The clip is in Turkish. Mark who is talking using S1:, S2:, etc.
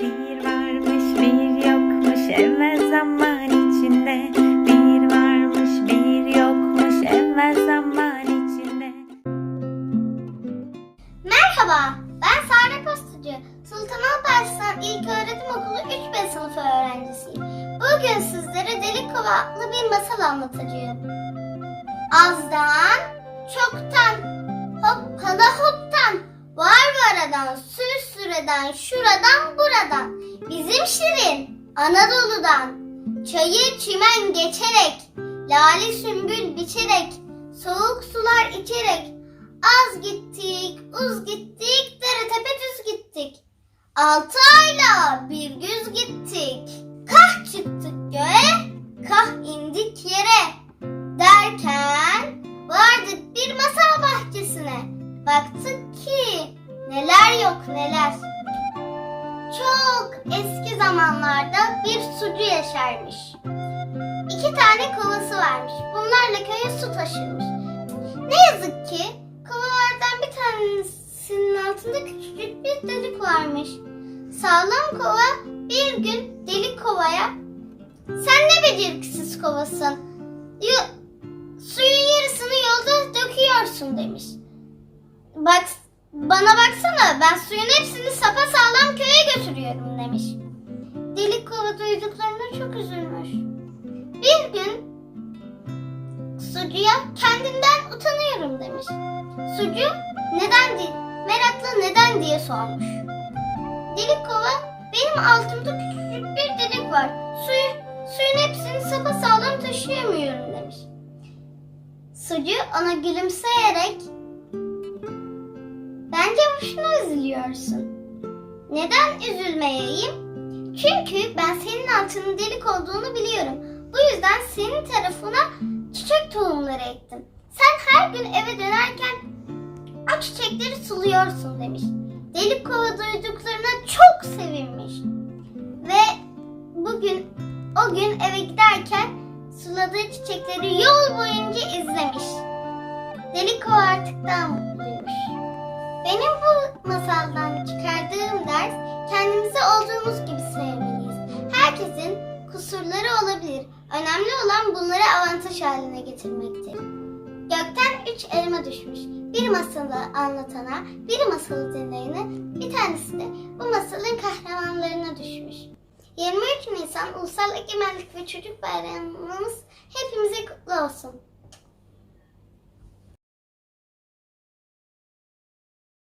S1: Bir varmış bir yokmuş evvel zaman içinde Bir varmış bir yokmuş evvel zaman içinde
S2: Merhaba, ben Sare Postacı. Sultan Alparslan İlköğretim Okulu 3B sınıfı öğrencisiyim. Bugün sizlere Delik Kova adlı bir masal anlatacağım. Azdan, çoktan, hoppala hoptan, var varadan, sür süreden, şuradan buradan, bizim Şirin, Anadolu'dan, çayı çimen geçerek, lale sümbül biçerek, soğuk sular içerek, Az gittik, uz gittik, dere tepe düz gittik. Altı ayla bir güz gittik. Kah çıktık göğe, kah indik yere. Derken vardık bir masal bahçesine. Baktık ki neler yok neler. Eski zamanlarda bir sucu yaşarmış. İki tane kovası varmış. Bunlarla köye su taşırmış. Ne yazık ki kovalardan bir tanesinin altında küçücük bir delik varmış. Sağlam kova bir gün delik kovaya sen ne beceriksiz kovasın. Yo- suyun yarısını yolda döküyorsun demiş. Bak bana baksana ben suyun hepsini götürüyorum demiş. Delik kova duyduklarına çok üzülmüş. Bir gün Sucuya kendimden utanıyorum demiş. Sucu neden diye, merakla neden diye sormuş. Delik kova benim altımda küçücük bir delik var. Suyu, suyun hepsini sapa sağlam taşıyamıyorum demiş. Sucu ona gülümseyerek bence boşuna üzülüyorsun. Neden üzülmeyeyim? Çünkü ben senin altının delik olduğunu biliyorum. Bu yüzden senin tarafına çiçek tohumları ektim. Sen her gün eve dönerken o çiçekleri suluyorsun demiş. Delik kova duyduklarına çok sevinmiş. Ve bugün o gün eve giderken suladığı çiçekleri yol boyunca izlemiş. Delik kova artık daha mutluymuş. Benim bu masaldan çıkardığım ders kendimizi olduğumuz gibi sevmeliyiz. Herkesin kusurları olabilir. Önemli olan bunları avantaj haline getirmektir. Gökten üç elma düşmüş. Bir masalı anlatana, bir masalı dinleyene, bir tanesi de bu masalın kahramanlarına düşmüş. 23 Nisan Ulusal Egemenlik ve Çocuk Bayramımız hepimize kutlu olsun.